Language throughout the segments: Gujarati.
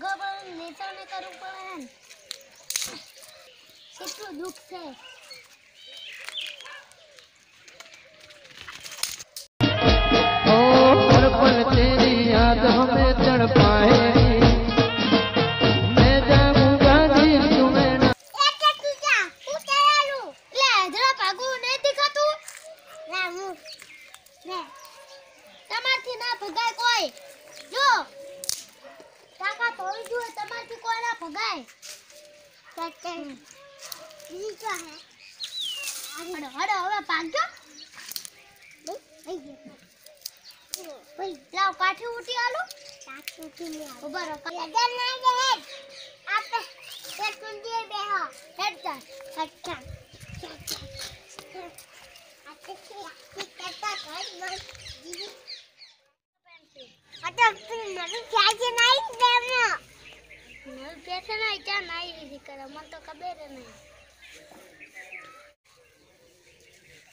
પડે નેચાને કરવું પડે ને. કેટલું દુઃખ છે. ભગાય સચ્ચે ઈ તો હે હડો હડો હવે ભાગજો ભાઈ લાવ કાઠી ઉઠી આલો કાઠી ઉઠી લે ઊભા રહો યજન ના દે આપે તે કુંડી નરું પેસે નહીં ક્યાં નહીં દીધી કરે મને તો ખબર નહીં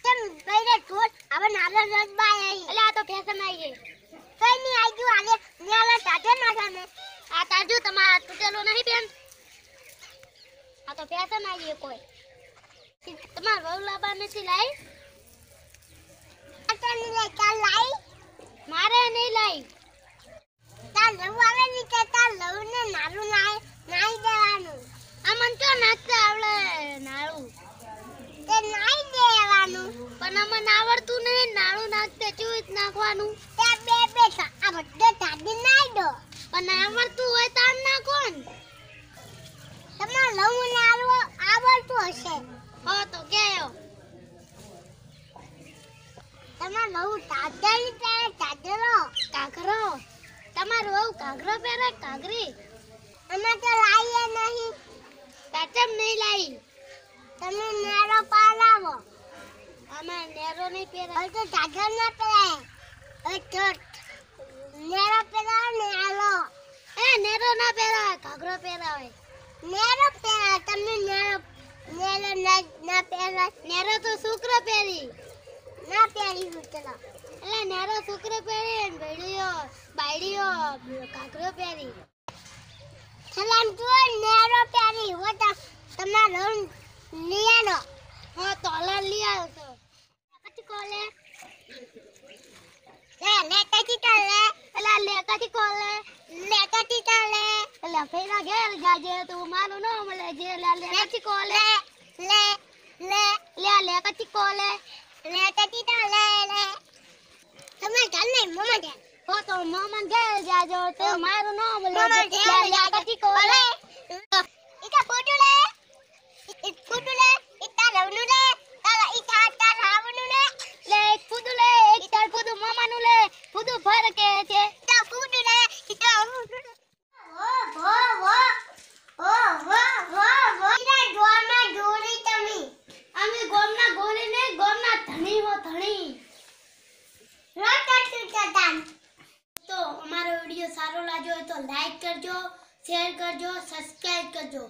કેમ ભાઈને ઠોસ હવે નાનો રસ બાય આવી એટલે આ તો ફેશન આવી ગઈ કઈ નહીં આવી ગયું આલે ન્યાલા તાજે નાખા ને આ તાજુ તમારા તૂટેલો નહીં બેન આ તો ફેશન આવી ગઈ કોઈ તમારા વહુ લાબા નથી લાઈ કાલ લાઈ મારે નહીં લાઈ તાર લવ આવે ની કે તાર લવ ને નારું નાય નાઈ દેવાનું આ મન તો આવડતું નહીં નાળું નાખતે ચૂત નાખવાનું આવડતું હોય તો આમ નાખો આવડતું હશે હો તો કેયો તમારે લવું તાજરી પહેરે તાજરો કાઘરો તમારું વહુ કાઘરો પહેરે કાગરી? અમે તો લાવીએ નહીં. તાચમ નહીં લાવી. તમે નેરો પાલાવો અમે નેરો નહીં પહેરા હવે તો જાગર ના પહેરાય. હવે તો નેરો પહેરાવ ને આલો એ નેરો ના પહેરાવે ઘાઘરો પહેરાવે. નેરો પહેરાય, તમે નેરો નેરો ના પહેરાય. નેરો તો શુક્ર પહેરી. ના પહેરી હું ચલો એટલે નેરો શુક્ર પહેરી ભેડીઓ બાયડીઓ, ઘાઘરો પહેરી. સલામ તું નેરો પહેરી હો તો તમારો લિયાનો. હો તો અલા લિયા તો કતી કોલે? લે લે કતી કોલે લે લે કતી કોલે? લે કતી કોલે લે ફેરા ઘેર ગાજે તું મારું નો મળે જે. લે લે કતી કોલે? લે લે લે. લે કતી કોલે? લે કતી કોલે લે. તમે ઘર નહીં મમ્મા હો તો મમ્મા ઘેર જાજો તો મારું નામ લે લે કતી કોલે વિડિયો સારો લાગ્યો હોય તો લાઈક કરજો શેર કરજો સબસ્ક્રાઇબ કરજો.